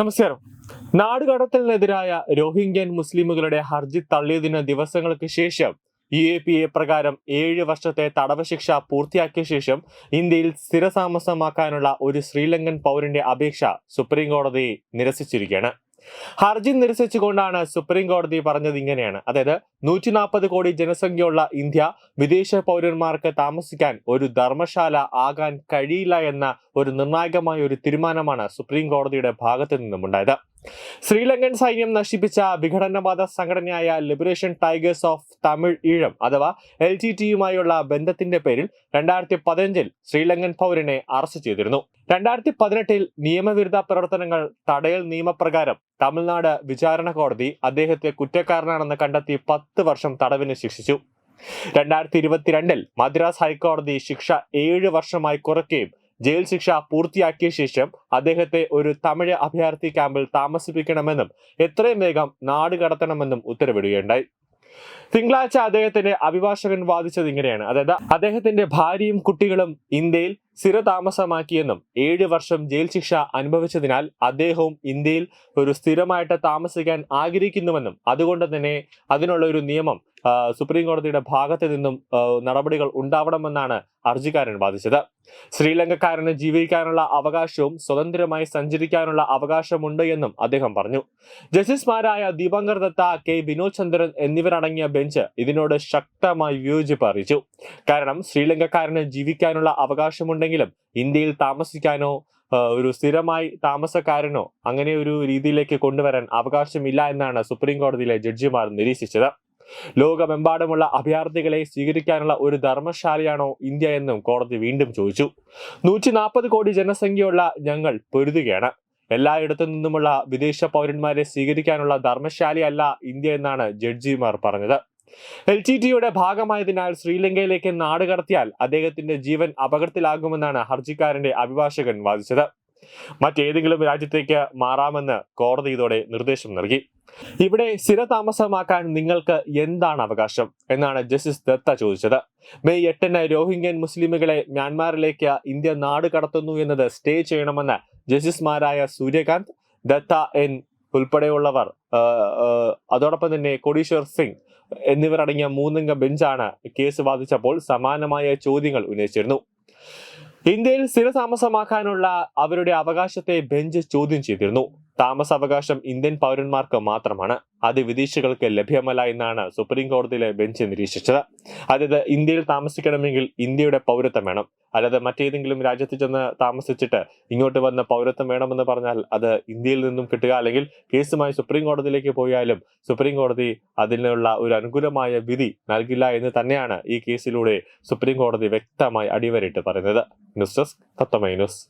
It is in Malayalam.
നമസ്കാരം. നാടുകടത്തലിനെതിരായ രോഹിംഗ്യൻ മുസ്ലിമുകളുടെ ഹർജി തള്ളിയതിന് ദിവസങ്ങൾക്ക് ശേഷം യു എ പി എ പ്രകാരം ഏഴ് വർഷത്തെ തടവ് ശിക്ഷ പൂർത്തിയാക്കിയ ശേഷം ഇന്ത്യയിൽ സ്ഥിരതാമസമാക്കാനുള്ള ഒരു ശ്രീലങ്കൻ പൗരന്റെ അപേക്ഷ സുപ്രീം കോടതി നിരസിച്ചിരിക്കുകയാണ്. ഹർജി നിരസിച്ചുകൊണ്ടാണ് സുപ്രീം കോടതി പറഞ്ഞത് ഇങ്ങനെയാണ്. അതായത് നൂറ്റി നാൽപ്പത് കോടി ജനസംഖ്യയുള്ള ഇന്ത്യ വിദേശ പൗരന്മാർക്ക് താമസിക്കാൻ ഒരു ധർമ്മശാല ആകാൻ കഴിയില്ല എന്ന ഒരു നിർണായകമായ ഒരു തീരുമാനമാണ് സുപ്രീം കോടതിയുടെ ഭാഗത്തു നിന്നുമുണ്ടായത്. ശ്രീലങ്കൻ സൈന്യം നശിപ്പിച്ച വിഘടനവാദ സംഘടനയായ liberation tigers of Tamil Eelam അഥവാ എൽ ടി ടിയുമായുള്ള ബന്ധത്തിന്റെ പേരിൽ രണ്ടായിരത്തി പതിനഞ്ചിൽ ശ്രീലങ്കൻ പൗരനെ അറസ്റ്റ് ചെയ്തിരുന്നു. രണ്ടായിരത്തി പതിനെട്ടിൽ നിയമവിരുദ്ധ പ്രവർത്തനങ്ങൾ തടയൽ നിയമപ്രകാരം തമിഴ്നാട് വിചാരണ കോടതി അദ്ദേഹത്തെ കുറ്റക്കാരനാണെന്ന് കണ്ടെത്തി പത്ത് വർഷം തടവിന് ശിക്ഷിച്ചു. രണ്ടായിരത്തി ഇരുപത്തിരണ്ടിൽ മദ്രാസ് ഹൈക്കോടതി ശിക്ഷ ഏഴ് വർഷമായി കുറയ്ക്കുകയും ജയിൽ ശിക്ഷ പൂർത്തിയാക്കിയ ശേഷം അദ്ദേഹത്തെ ഒരു തമിഴ് അഭയാർത്ഥി ക്യാമ്പിൽ താമസിപ്പിക്കണമെന്നും എത്രയും വേഗം നാട് കടത്തണമെന്നും ഉത്തരവിടുകയുണ്ടായി. തിങ്കളാഴ്ച അദ്ദേഹത്തിന്റെ അഭിഭാഷകൻ വാദിച്ചത് ഇങ്ങനെയാണ്. അതായത് അദ്ദേഹത്തിന്റെ ഭാര്യയും കുട്ടികളും ഇന്ത്യയിൽ സ്ഥിര താമസമാക്കിയെന്നും ഏഴ് വർഷം ജയിൽ ശിക്ഷ അനുഭവിച്ചതിനാൽ അദ്ദേഹവും ഇന്ത്യയിൽ ഒരു സ്ഥിരമായിട്ട് താമസിക്കാൻ ആഗ്രഹിക്കുന്നുവെന്നും അതുകൊണ്ട് തന്നെ അതിനുള്ള ഒരു നിയമം സുപ്രീം കോടതിയുടെ ഭാഗത്ത് നിന്നും നടപടികൾ ഉണ്ടാവണമെന്നാണ് ഹർജിക്കാരൻ വാദിച്ചത്. ശ്രീലങ്കക്കാരന് ജീവിക്കാനുള്ള അവകാശവും സ്വതന്ത്രമായി സഞ്ചരിക്കാനുള്ള അവകാശമുണ്ട് എന്നും അദ്ദേഹം പറഞ്ഞു. ജസ്റ്റിസുമാരായ ദീപങ്കർ ദത്ത കെ വിനോദ് ചന്ദ്രൻ എന്നിവരടങ്ങിയ ബെഞ്ച് ഇതിനോട് ശക്തമായി വിയോജിപ്പ് അറിയിച്ചു. കാരണം ശ്രീലങ്കക്കാരന് ജീവിക്കാനുള്ള അവകാശമുണ്ടെങ്കിലും ഇന്ത്യയിൽ താമസിക്കാനോ ഒരു സ്ഥിരമായി താമസക്കാരനോ അങ്ങനെ ഒരു രീതിയിലേക്ക് കൊണ്ടുവരാൻ അവകാശമില്ല എന്നാണ് സുപ്രീം കോടതിയിലെ ജഡ്ജിമാർ നിരീക്ഷിച്ചത്. ലോകമെമ്പാടുമുള്ള അഭയാർത്ഥികളെ സ്വീകരിക്കാനുള്ള ഒരു ധർമ്മശാലയാണോ ഇന്ത്യ എന്നും കോടതി വീണ്ടും ചോദിച്ചു. നൂറ്റി നാൽപ്പത് കോടി ജനസംഖ്യയുള്ള ഞങ്ങൾ പൊരുതുകയാണ്. എല്ലായിടത്തു നിന്നുമുള്ള വിദേശ പൗരന്മാരെ സ്വീകരിക്കാനുള്ള ധർമ്മശാലയല്ല ഇന്ത്യ എന്നാണ് ജഡ്ജിമാർ പറഞ്ഞത്. എൽ ടി ടിയുടെ ഭാഗമായതിനാൽ ശ്രീലങ്കയിലേക്ക് നാട് കടത്തിയാൽ അദ്ദേഹത്തിന്റെ ജീവൻ അപകടത്തിലാകുമെന്നാണ് ഹർജിക്കാരന്റെ അഭിഭാഷകൻ വാദിച്ചത്. മറ്റേതെങ്കിലും രാജ്യത്തേക്ക് മാറാമെന്ന് കോടതി ഇതോടെ നിർദ്ദേശം നൽകി. ഇവിടെ സ്ഥിരതാമസമാക്കാൻ നിങ്ങൾക്ക് എന്താണ് അവകാശം? എന്നാണ് ജസ്റ്റിസ് ദത്ത ചോദിച്ചത്. മെയ് എട്ടിന് രോഹിംഗ്യൻ മുസ്ലിമുകളെ മ്യാൻമാറിലേക്ക് ഇന്ത്യ നാട് കടത്തുന്നു എന്നത് സ്റ്റേ ചെയ്യണമെന്ന് ജസ്റ്റിസുമാരായ സൂര്യകാന്ത് ദത്ത എൻ ഉൾപ്പെടെയുള്ളവർ അതോടൊപ്പം തന്നെ കൊടീശ്വർ സിംഗ് എന്നിവരടങ്ങിയ മൂന്നംഗ ബെഞ്ചാണ് കേസ് വാദിച്ചപ്പോൾ സമാനമായ ചോദ്യങ്ങൾ ഉന്നയിച്ചിരുന്നു. ഇന്ത്യയിൽ സ്ഥിരതാമസമാക്കാനുള്ള അവരുടെ അവകാശത്തെ ബെഞ്ച് ചോദ്യം ചെയ്തിരുന്നു. താമസാവകാശം ഇന്ത്യൻ പൗരന്മാർക്ക് മാത്രമാണ്. അത് വിദേശികൾക്ക് ലഭ്യമല്ല എന്നാണ് സുപ്രീം കോടതിയിലെ ബെഞ്ച് നിരീക്ഷിച്ചത്. അതായത് ഇന്ത്യയിൽ താമസിക്കണമെങ്കിൽ ഇന്ത്യയുടെ പൗരത്വം വേണം. അല്ലാതെ മറ്റേതെങ്കിലും രാജ്യത്ത് ചെന്ന് താമസിച്ചിട്ട് ഇങ്ങോട്ട് വന്ന പൗരത്വം വേണമെന്ന് പറഞ്ഞാൽ അത് ഇന്ത്യയിൽ നിന്നും കിട്ടുക. അല്ലെങ്കിൽ കേസുമായി സുപ്രീം കോടതിയിലേക്ക് പോയാലും സുപ്രീം കോടതി അതിനുള്ള ഒരു അനുകൂലമായ വിധി നൽകില്ല എന്ന് തന്നെയാണ് ഈ കേസിലൂടെ സുപ്രീം കോടതി വ്യക്തമായി അടിവരയിട്ട് പറയുന്നത്. ന്യൂസ് ഡെസ്ക് തത്തമൈ ന്യൂസ്.